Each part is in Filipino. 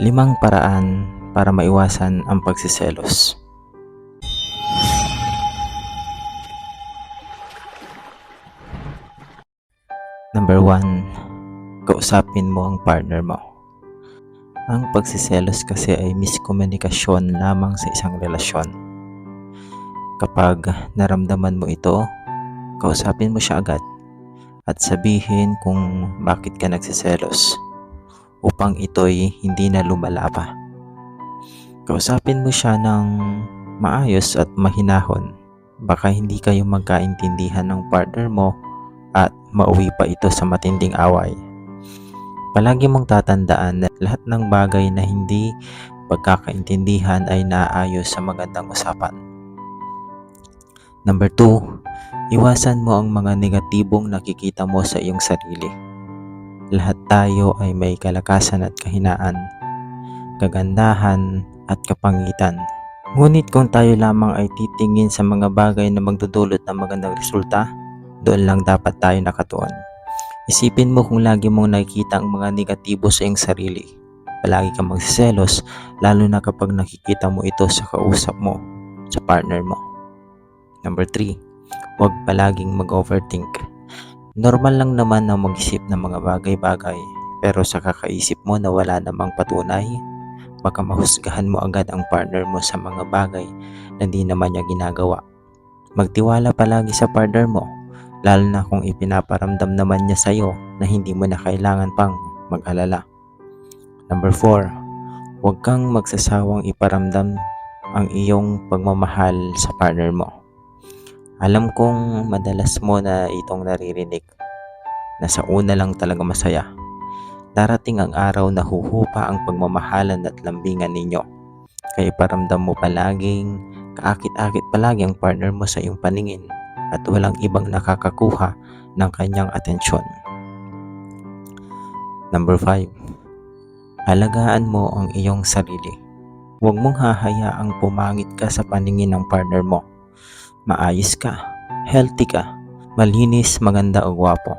Limang paraan para maiwasan ang pagsiselos. Number 1, kausapin mo ang partner mo. Ang pagsiselos kasi ay miskomunikasyon lamang sa isang relasyon. Kapag naramdaman mo ito, kausapin mo siya agad at sabihin kung bakit ka nagsiselos upang ito'y hindi na lumala pa. Kausapin mo siya ng maayos at mahinahon. Baka hindi kayo magkaintindihan ng partner mo at mauwi pa ito sa matinding away. Palagi mong tatandaan na lahat ng bagay na hindi pagkakaintindihan ay naayos sa magandang usapan. Number 2, iwasan mo ang mga negatibong nakikita mo sa iyong sarili. Lahat tayo ay may kalakasan at kahinaan, kagandahan at kapangitan. Ngunit kung tayo lamang ay titingin sa mga bagay na magdudulot ng magandang resulta, doon lang dapat tayo nakatuon. Isipin mo kung lagi mong nakikita ang mga negatibo sa iyong sarili. Palagi kang magsiselos, lalo na kapag nakikita mo ito sa kausap mo, sa partner mo. Number 3, huwag palaging mag-overthink. Normal lang naman na mag-isip ng mga bagay-bagay, pero sa kakaisip mo na wala namang patunay, baka mahusgahan mo agad ang partner mo sa mga bagay na di naman niya ginagawa. Magtiwala palagi sa partner mo, lalo na kung ipinaparamdam naman niya sa'yo na hindi mo na kailangan pang mag-alala. Number 4, huwag kang magsasawang iparamdam ang iyong pagmamahal sa partner mo. Alam kong madalas mo na itong naririnig na sa una lang talaga masaya. Darating ang araw na huhupa ang pagmamahalan at lambingan ninyo. Kaya iparamdam mo palaging kaakit-akit palagi ang partner mo sa iyong paningin at walang ibang nakakakuha ng kanyang atensyon. Number 5. Alagaan mo ang iyong sarili. Huwag mong hahayaang pumangit ka sa paningin ng partner mo. Maayos ka, healthy ka, malinis, maganda o gwapo.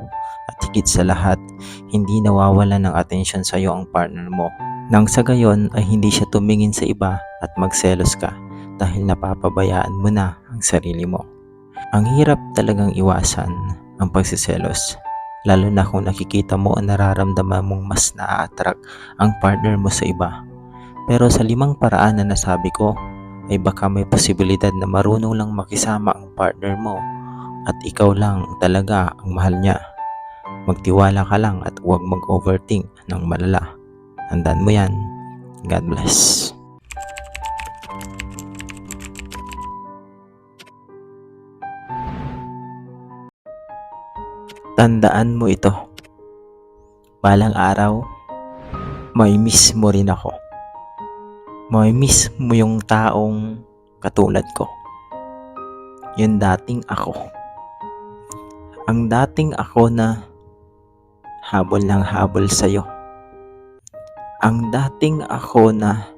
At higit sa lahat, hindi nawawala ng atensyon sa iyo ang partner mo. Nang sa gayon ay hindi siya tumingin sa iba at magselos ka dahil napapabayaan mo na ang sarili mo. Ang hirap talagang iwasan ang pagsiselos, lalo na kung nakikita mo ang nararamdaman mong mas naa-attract ang partner mo sa iba. Pero sa limang paraan na nasabi ko, ay baka may posibilidad na marunong lang makisama ang partner mo at ikaw lang talaga ang mahal niya. Magtiwala ka lang at huwag mag-overthink ng malala. Tandaan mo yan. God bless. Tandaan mo ito. Balang araw, may miss mo rin ako. May miss mo yung taong katulad ko. Yung dating ako. Ang dating ako na habol ng habol sa'yo. Ang dating ako na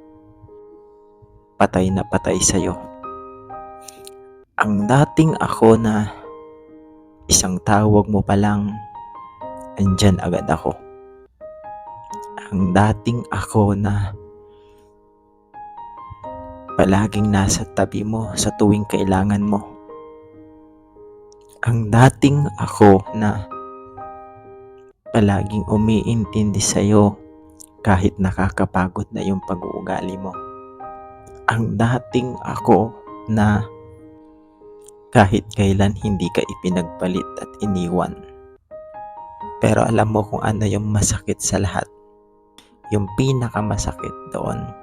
patay na patay sa'yo. Ang dating ako na isang tawag mo pa lang, andyan agad ako. Ang dating ako na palaging nasa tabi mo sa tuwing kailangan mo. Ang dating ako na palaging umiintindi sa'yo kahit nakakapagod na yung pag-uugali mo. Ang dating ako na kahit kailan hindi ka ipinagpalit at iniwan. Pero alam mo kung ano yung masakit sa lahat. Yung pinakamasakit doon.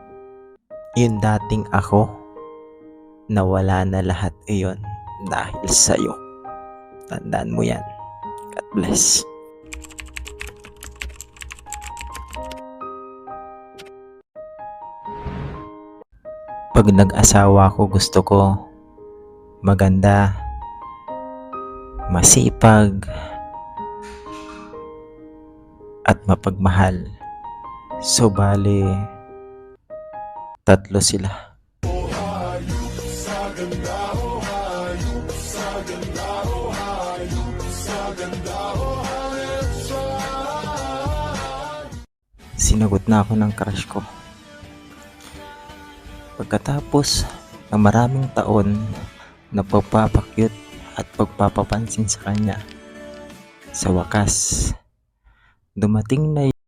Yung dating ako na wala na lahat iyon dahil sa'yo. Tandaan mo yan. God bless. Pag nag-asawa ko gusto ko maganda, masipag, at mapagmahal. So tatlo sila. Sinagot na ako ng crush ko. Pagkatapos ng maraming taon na pagpapakyut at pagpapapansin sa kanya, sa wakas, dumating na